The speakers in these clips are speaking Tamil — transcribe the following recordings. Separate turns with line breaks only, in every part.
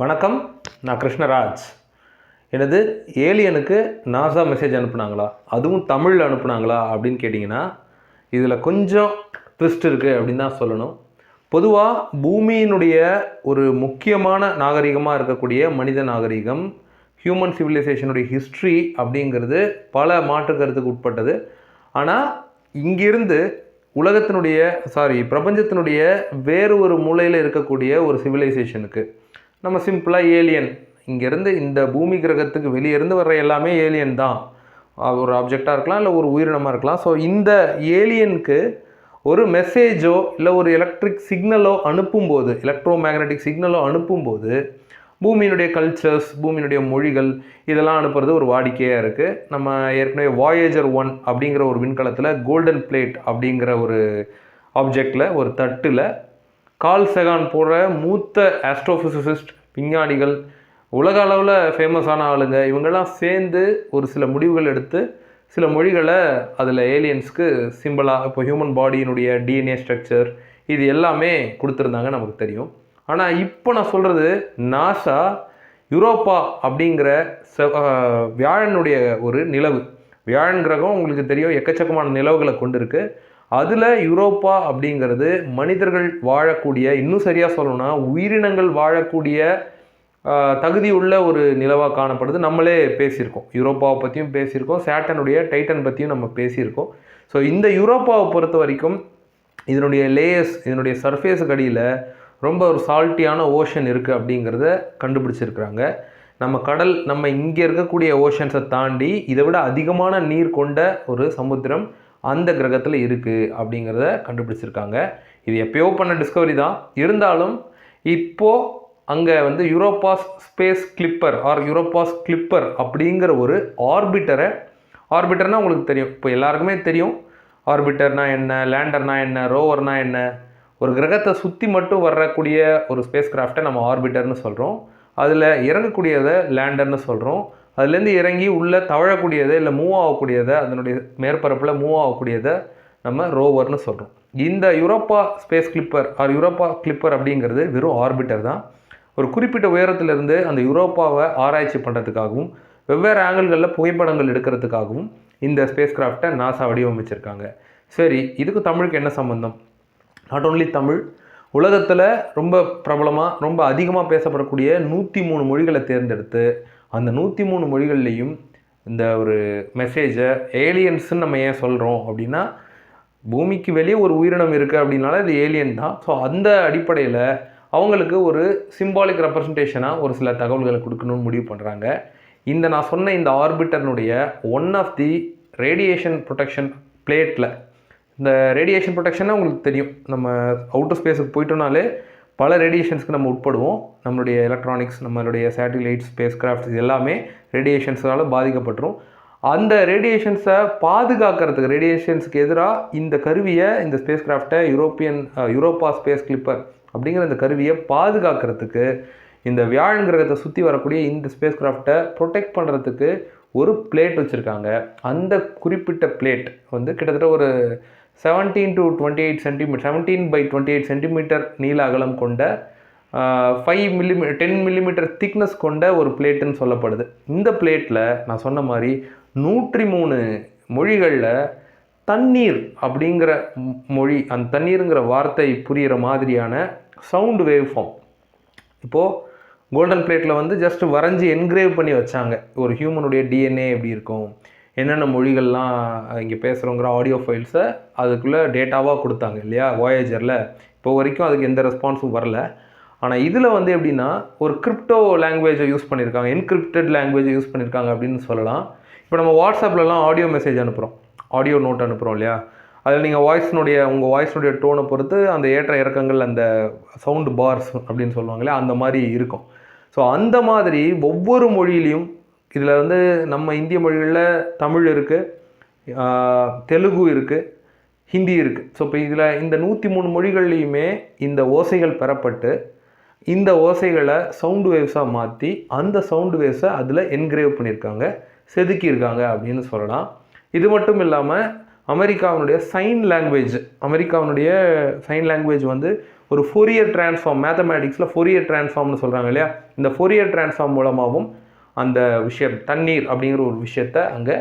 வணக்கம் நான் கிருஷ்ணராஜ். எனது ஏலியனுக்கு நாசா மெசேஜ் அனுப்புனாங்களா? அதுவும் தமிழில் அனுப்புனாங்களா அப்படின்னு கேட்டிங்கன்னா இதில் கொஞ்சம் ட்விஸ்ட் இருக்குது அப்படின்னு தான் சொல்லணும். பொதுவாக பூமியினுடைய ஒரு முக்கியமான நாகரிகமாக இருக்கக்கூடிய மனித நாகரிகம் ஹியூமன் சிவிலைசேஷனுடைய ஹிஸ்ட்ரி அப்படிங்கிறது பல மாற்று கருத்துக்கு உட்பட்டது. ஆனால் இங்கிருந்து உலகத்தினுடைய சாரி பிரபஞ்சத்தினுடைய வேறு ஒரு மூலையில் இருக்கக்கூடிய ஒரு சிவிலைசேஷனுக்கு நம்ம சிம்பிளாக ஏலியன் இங்கேருந்து இந்த பூமி கிரகத்துக்கு வெளியே இருந்து வர்ற எல்லாமே ஏலியன் தான். ஒரு ஆப்ஜெக்டாக இருக்கலாம் இல்லை ஒரு உயிரினமாக இருக்கலாம். ஸோ இந்த ஏலியனுக்கு ஒரு மெசேஜோ இல்லை ஒரு எலக்ட்ரிக் சிக்னலோ அனுப்பும்போது எலக்ட்ரோ மேக்னெட்டிக் சிக்னலோ அனுப்பும்போது பூமியினுடைய கல்ச்சர்ஸ் பூமியினுடைய மொழிகள் இதெல்லாம் அனுப்புறது ஒரு வாடிக்கையாக இருக்குது நம்ம ஏற்கனவே வாயேஜர் ஒன் அப்படிங்கிற ஒரு விண்கலத்தில் கோல்டன் பிளேட் அப்படிங்கிற ஒரு ஆப்ஜெக்டில் ஒரு தட்டில் கால் செகான் போடுற மூத்த ஆஸ்ட்ரோஃபிசிசிஸ்ட் விஞ்ஞானிகள் உலக அளவில் ஃபேமஸான ஆளுங்க இவங்கெல்லாம் சேர்ந்து ஒரு சில முடிவுகள் எடுத்து சில மொழிகளை அதில் ஏலியன்ஸ்க்கு சிம்பிளாக இப்போ ஹியூமன் பாடியினுடைய டிஎன்ஏ ஸ்ட்ரக்சர் இது எல்லாமே கொடுத்துருந்தாங்க நமக்கு தெரியும். ஆனால் இப்போ நான் சொல்கிறது நாசா யூரோப்பா அப்படிங்கிற செ வியாழனுடைய ஒரு நிலவு. வியாழன் கிரகம் உங்களுக்கு தெரியும் எக்கச்சக்கமான நிலவுகளை கொண்டிருக்கு. அதில் யூரோப்பா அப்படிங்கிறது மனிதர்கள் வாழக்கூடிய இன்னும் சரியாக சொல்லணும்னா உயிரினங்கள் வாழக்கூடிய தகுதி உள்ள ஒரு நிலவாக காணப்படுது. நம்மளே பேசியிருக்கோம். யூரோப்பாவை பற்றியும் பேசியிருக்கோம். சேட்டனுடைய டைட்டன் பற்றியும் நம்ம பேசியிருக்கோம். ஸோ இந்த யூரோப்பாவை பொறுத்த வரைக்கும் இதனுடைய லேயர்ஸ் இதனுடைய சர்ஃபேஸுக்கு அடியில் ரொம்ப ஒரு சால்ட்டியான ஓஷன் இருக்குது அப்படிங்கிறத கண்டுபிடிச்சிருக்கிறாங்க. நம்ம கடல் நம்ம இங்கே இருக்கக்கூடிய ஓஷன்ஸை தாண்டி இதை விட அதிகமான நீர் கொண்ட ஒரு சமுத்திரம் அந்த கிரகத்தில் இருக்குது அப்படிங்கிறத கண்டுபிடிச்சிருக்காங்க. இது எப்பயோ பண்ண டிஸ்கவரி தான். இருந்தாலும் இப்போது அங்கே வந்து Europa's space clipper or Europa's clipper அப்படிங்கிற ஒரு ஆர்பிட்டரை ஆர்பிட்டர்னால் உங்களுக்கு தெரியும். இப்போ எல்லாருக்குமே தெரியும். ஆர்பிட்டர்னா என்ன லேண்டர்னால் என்ன ரோவர்னால் என்ன? ஒரு கிரகத்தை சுற்றி மட்டும் வரக்கூடிய ஒரு ஸ்பேஸ் கிராஃப்டை நம்ம ஆர்பிட்டர்னு சொல்கிறோம் அதில் இறங்கக்கூடியதை லேண்டர்னு சொல்கிறோம் அதுலேருந்து இறங்கி உள்ளே தவழக்கூடியதை இல்லை மூவ் ஆகக்கூடியதை அதனுடைய மேற்பரப்பில் மூவ் ஆகக்கூடியதை நம்ம ரோவர்னு சொல்கிறோம் இந்த Europa space Clipper or Europa Clipper அப்படிங்கிறது வெறும் ஆர்பிட்டர் தான். ஒரு குறிப்பிட்ட உயரத்திலிருந்து அந்த யூரோப்பாவை ஆராய்ச்சி பண்ணுறதுக்காகவும் வெவ்வேறு ஆங்கிள்களில் புகைப்படங்கள் எடுக்கிறதுக்காகவும் இந்த ஸ்பேஸ் கிராஃப்டை நாசா வடிவமைச்சிருக்காங்க. சரி இதுக்கு தமிழுக்கு என்ன சம்மந்தம் நாட் ஓன்லி தமிழ் உலகத்தில் ரொம்ப பிரபலமாக ரொம்ப அதிகமாக பேசப்படக்கூடிய நூற்றி மூணு மொழிகளை தேர்ந்தெடுத்து அந்த நூற்றி மூணு மொழிகள்லேயும் இந்த ஒரு மெசேஜை ஏலியன்ஸ்ன்னு நம்ம ஏன் சொல்கிறோம் அப்படின்னா பூமிக்கு வெளியே ஒரு உயிரினம் இருக்குது அப்படின்னால இது ஏலியன் தான். ஸோ அந்த அடிப்படையில் அவங்களுக்கு ஒரு சிம்பாலிக் ரெப்ரசன்டேஷனாக ஒரு சில தகவல்களை கொடுக்கணும்னு முடிவு பண்ணுறாங்க இந்த நான் சொன்ன இந்த ஆர்பிட்டர்னுடைய one of the radiation protection பிளேட்டில் இந்த ரேடியேஷன் ப்ரொடெக்ஷன்னா உங்களுக்கு தெரியும். நம்ம அவுட்டர் ஸ்பேஸுக்கு போயிட்டோம்னாலே பல ரேடியேஷன்ஸ்க்கு நம்ம உட்படுவோம். நம்மளுடைய எலக்ட்ரானிக்ஸ் நம்மளுடைய சேட்டிலைட்ஸ் ஸ்பேஸ் கிராஃப்ட்ஸ் இது எல்லாமே ரேடியேஷன்ஸால் பாதிக்கப்பட்டுரும். அந்த ரேடியேஷன்ஸை பாதுகாக்கிறதுக்கு ரேடியேஷன்ஸுக்கு எதிராக இந்த கருவியை இந்த ஸ்பேஸ் கிராஃப்டை யூரோப்பியன் யூரோப்பா ஸ்பேஸ் கிளிப்பர் அப்படிங்கிற இந்த கருவியை பாதுகாக்கிறதுக்கு இந்த வியாழன் கிரகத்தை சுற்றி வரக்கூடிய இந்த ஸ்பேஸ் கிராஃப்டை ப்ரொடெக்ட் பண்ணுறதுக்கு ஒரு பிளேட் வச்சுருக்காங்க. அந்த குறிப்பிட்ட பிளேட் வந்து கிட்டத்தட்ட ஒரு seventeen to twenty eight centimetre seventeen by twenty eight centimetre நீள அகலம் கொண்ட five millimetre ten millimetre thickness கொண்ட ஒரு பிளேட்டுன்னு சொல்லப்படுது. இந்த பிளேட்டில் நான் சொன்ன மாதிரி நூற்றி மூணு மொழிகளில் தண்ணீர் அப்படிங்கிற மொழி அந்த தண்ணீருங்கிற வார்த்தை புரிகிற மாதிரியான சவுண்டு வேவ் ஃபார்ம் இப்போது கோல்டன் பிளேட்டில் வந்து ஜஸ்ட் வரைஞ்சி என்கிரேவ் பண்ணி வச்சாங்க. ஒரு ஹியூமனுடைய டிஎன்ஏ எப்படி இருக்கும்? என்னென்ன மொழிகள்லாம் இங்கே பேசுகிறோங்கிற ஆடியோ ஃபைல்ஸை அதுக்குள்ளே டேட்டாவாக கொடுத்தாங்க இல்லையா? வாயேஜரில் இப்போ வரைக்கும் அதுக்கு எந்த ரெஸ்பான்ஸும் வரல. ஆனால் இதில் வந்து எப்படின்னா ஒரு கிரிப்டோ லாங்குவேஜை யூஸ் பண்ணியிருக்காங்க. என்கிரிப்டட் லாங்குவேஜை யூஸ் பண்ணியிருக்காங்க அப்படின்னு சொல்லலாம். இப்போ நம்ம வாட்ஸ்அப்லலாம் ஆடியோ மெசேஜ் அனுப்புகிறோம். ஆடியோ நோட் அனுப்புகிறோம் இல்லையா? அதில் நீங்கள் வாய்ஸ்னுடைய உங்கள் வாய்ஸ்னுடைய டோனை பொறுத்து அந்த ஏற்ற இறக்கங்கள் அந்த சவுண்டு பார்ஸ் அப்படின்னு சொல்லுவாங்களே அந்த மாதிரி இருக்கும். ஸோ அந்த மாதிரி ஒவ்வொரு மொழியிலையும் இதில் வந்து நம்ம இந்திய மொழிகளில் தமிழ் இருக்குது தெலுங்கு இருக்குது ஹிந்தி இருக்குது ஸோ இப்போ இதில் இந்த நூற்றி மூணு மொழிகள்லையுமே இந்த ஓசைகள் பெறப்பட்டு இந்த ஓசைகளை சவுண்டு வேவ்ஸாக மாற்றி அந்த சவுண்டு வேவ்ஸை அதில் என்கிரேவ் பண்ணியிருக்காங்க செதுக்கியிருக்காங்க அப்படின்னு சொல்லலாம். இது மட்டும் இல்லாமல் அமெரிக்காவினுடைய சைன் லாங்குவேஜ் அமெரிக்காவினுடைய சைன் லாங்குவேஜ் வந்து ஒரு ஃபோரியர் டிரான்ஸ்ஃபார்ம் மேத்தமேட்டிக்ஸில் ஃபோரியர் டிரான்ஸ்ஃபார்ம்னு சொல்கிறாங்க இல்லையா? இந்த ஃபோரியர் டிரான்ஸ்ஃபார்ம் மூலமாகவும் அந்த விஷயம் தண்ணீர் அப்படிங்கிற ஒரு விஷயத்த அங்கே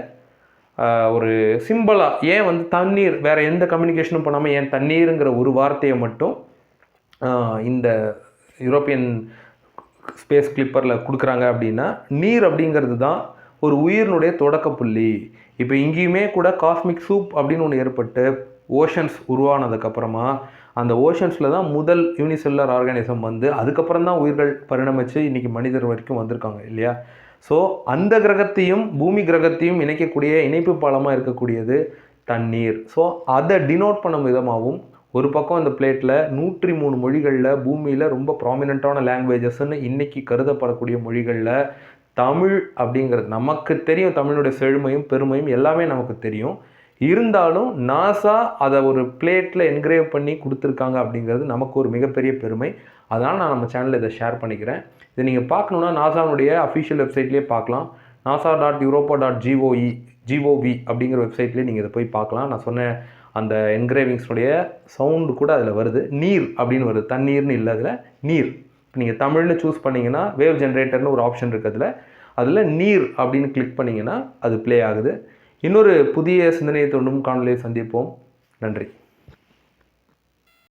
ஒரு சிம்பிளாக ஏன் வந்து தண்ணீர் வேறு எந்த கம்யூனிகேஷனும் பண்ணாமல் ஏன் தண்ணீருங்கிற ஒரு வார்த்தையை மட்டும் இந்த யூரோப்பியன் ஸ்பேஸ் கிளிப்பரில் கொடுக்குறாங்க அப்படின்னா நீர் அப்படிங்கிறது தான் ஒரு உயிரினுடைய தொடக்க புள்ளி. இப்போ இங்கேயுமே கூட காஸ்மிக் சூப் அப்படின்னு ஒன்று ஏற்பட்டு ஓஷன்ஸ் உருவானதுக்கப்புறமா அந்த ஓஷன்ஸில் தான் முதல் யூனிசெல்லர் ஆர்கானிசம் வந்து அதுக்கப்புறம் தான் உயிர்கள் பரிணமிச்சு இன்றைக்கி மனிதர் வரைக்கும் வந்திருக்காங்க இல்லையா? ஸோ அந்த கிரகத்தையும் பூமி கிரகத்தையும் இணைக்கக்கூடிய இணைப்பு பாலமாக இருக்கக்கூடியது தண்ணீர். ஸோ அதை டினோட் பண்ணும் விதமாகவும் ஒரு பக்கம் இந்த பிளேட்டில் நூற்றி மூணு மொழிகளில் பூமியில் ரொம்ப ப்ராமினண்ட்டான லாங்குவேஜஸ்ன்னு இன்றைக்கி கருதப்படக்கூடிய மொழிகளில் தமிழ் அப்படிங்கிறது நமக்கு தெரியும் தமிழுடைய செழுமையும் பெருமையும் எல்லாமே நமக்கு தெரியும். இருந்தாலும் நாசா அதை ஒரு பிளேட்டில் என்கிரேவ் பண்ணி கொடுத்துருக்காங்க அப்படிங்கிறது நமக்கு ஒரு மிகப்பெரிய பெருமை. அதனால் நான் நம்ம சேனலில் இதை ஷேர் பண்ணிக்கிறேன். இதை நீங்கள் பார்க்கணுன்னா நாசாவுடைய அஃபிஷியல் வெப்சைட்லேயே பார்க்கலாம். NASA dot Europa dot G O E G O V அப்படிங்கிற வெப்சைட்லேயே நீங்கள் இதை போய் பார்க்கலாம். நான் சொன்ன அந்த என்கிரேவிங்ஸுடைய சவுண்டு கூட அதில் வருது. நீர் அப்படின்னு வருது. தண்ணீர்னு இல்லை அதில் நீர். இப்போ நீங்கள் தமிழ்னு சூஸ் பண்ணிங்கன்னா வேவ் ஜென்ரேட்டர்னு ஒரு ஆப்ஷன் இருக்குது அதில். அதில் நீர் அப்படின்னு கிளிக் பண்ணிங்கன்னா அது ப்ளே ஆகுது. இன்னொரு புதிய சிந்தனையை தோண்டும் காணொலியை சந்திப்போம். நன்றி.